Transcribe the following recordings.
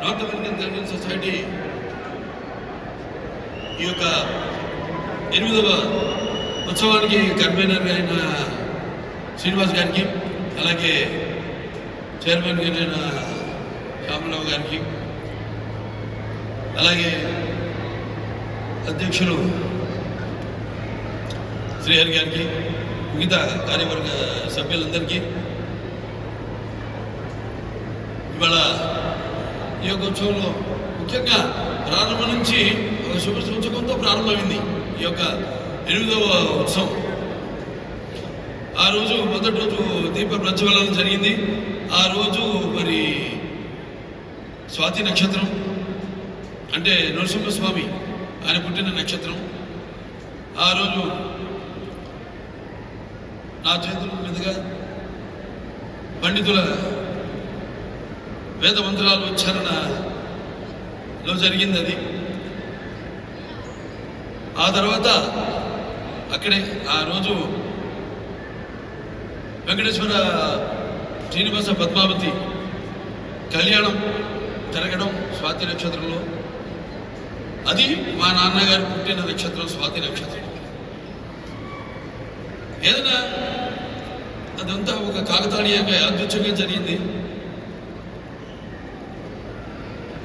North American Telugu society ఈ యొక్క ఎనిమిదవ ఉత్సవానికి కన్వీనర్ అయిన శ్రీనివాస్ గారికి అలాగే చైర్మన్ గారైన శ్యామరావు గారికి అలాగే అధ్యక్షులు శ్రీహరి గారికి మిగతా కార్యవర్గ సభ్యులందరికీ ఇవాళ ఈ యొక్క ఉత్సవంలో ముఖ్యంగా ప్రారంభం నుంచి ఒక శుభ సూచకంతో ప్రారంభమైంది ఈ యొక్క ఎనిమిదవ ఉత్సవం. ఆ రోజు మొదటి రోజు దీప ప్రజ్వలన జరిగింది. ఆ రోజు మరి స్వాతి నక్షత్రం అంటే నరసింహస్వామి ఆయన పుట్టిన నక్షత్రం. ఆ రోజు నా చేతుల మీదుగా పండితుల వేద మంత్రాలు ఉచ్చారణలో జరిగింది అది ఆ తర్వాత అక్కడే ఆ రోజు వెంకటేశ్వర శ్రీనివాస పద్మావతి కళ్యాణం జరగడం స్వాతి నక్షత్రంలో. అది మా నాన్నగారు పుట్టిన నక్షత్రం స్వాతి నక్షత్రం. ఏదైనా అదంతా ఒక కాకతాళీయంగా యాదృచ్ఛంగా జరిగింది.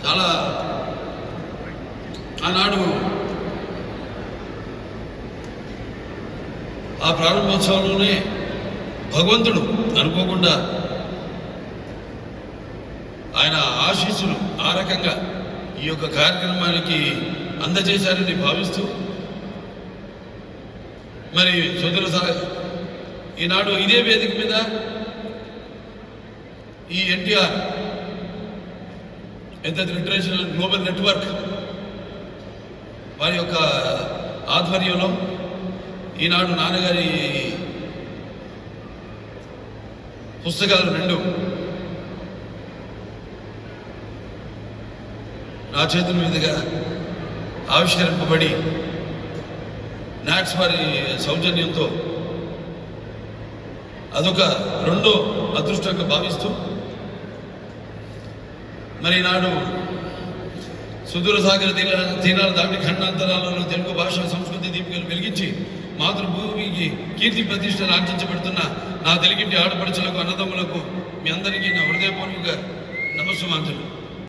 చాలా ఆనాడు ఆ ప్రారంభోత్సవంలోనే భగవంతుడు అనుకోకుండా ఆయన ఆశీస్సులు ఆ రకంగా ఈ యొక్క కార్యక్రమానికి అందజేశారని భావిస్తూ మరి సుదూర సా- ఈనాడు ఇదే వేదిక మీద ఈ ఎన్టీఆర్ ఇంటర్నేషనల్ గ్లోబల్ నెట్వర్క్ వారి యొక్క ఆధ్వర్యంలో ఈనాడు నాన్నగారి పుస్తకాలు రెండు నా చేతుల మీదుగా ఆవిష్కరింపబడి నాట్స్ వారి సౌజన్యంతో అదొక రెండో అదృష్టంగా భావిస్తూ మరి నాడు సుదూర సాగర తీర తీరాల దాటి ఖండాంతరాలలో తెలుగు భాష సంస్కృతి దీపికలు వెలిగించి మాతృభూమికి కీర్తి ప్రతిష్టలు ఆర్జించబడుతున్న నా తెలుగింటి ఆడపడుచులకు అన్నదమ్ములకు మీ అందరికీ నా హృదయపూర్వక నమస్సుమాంజలు.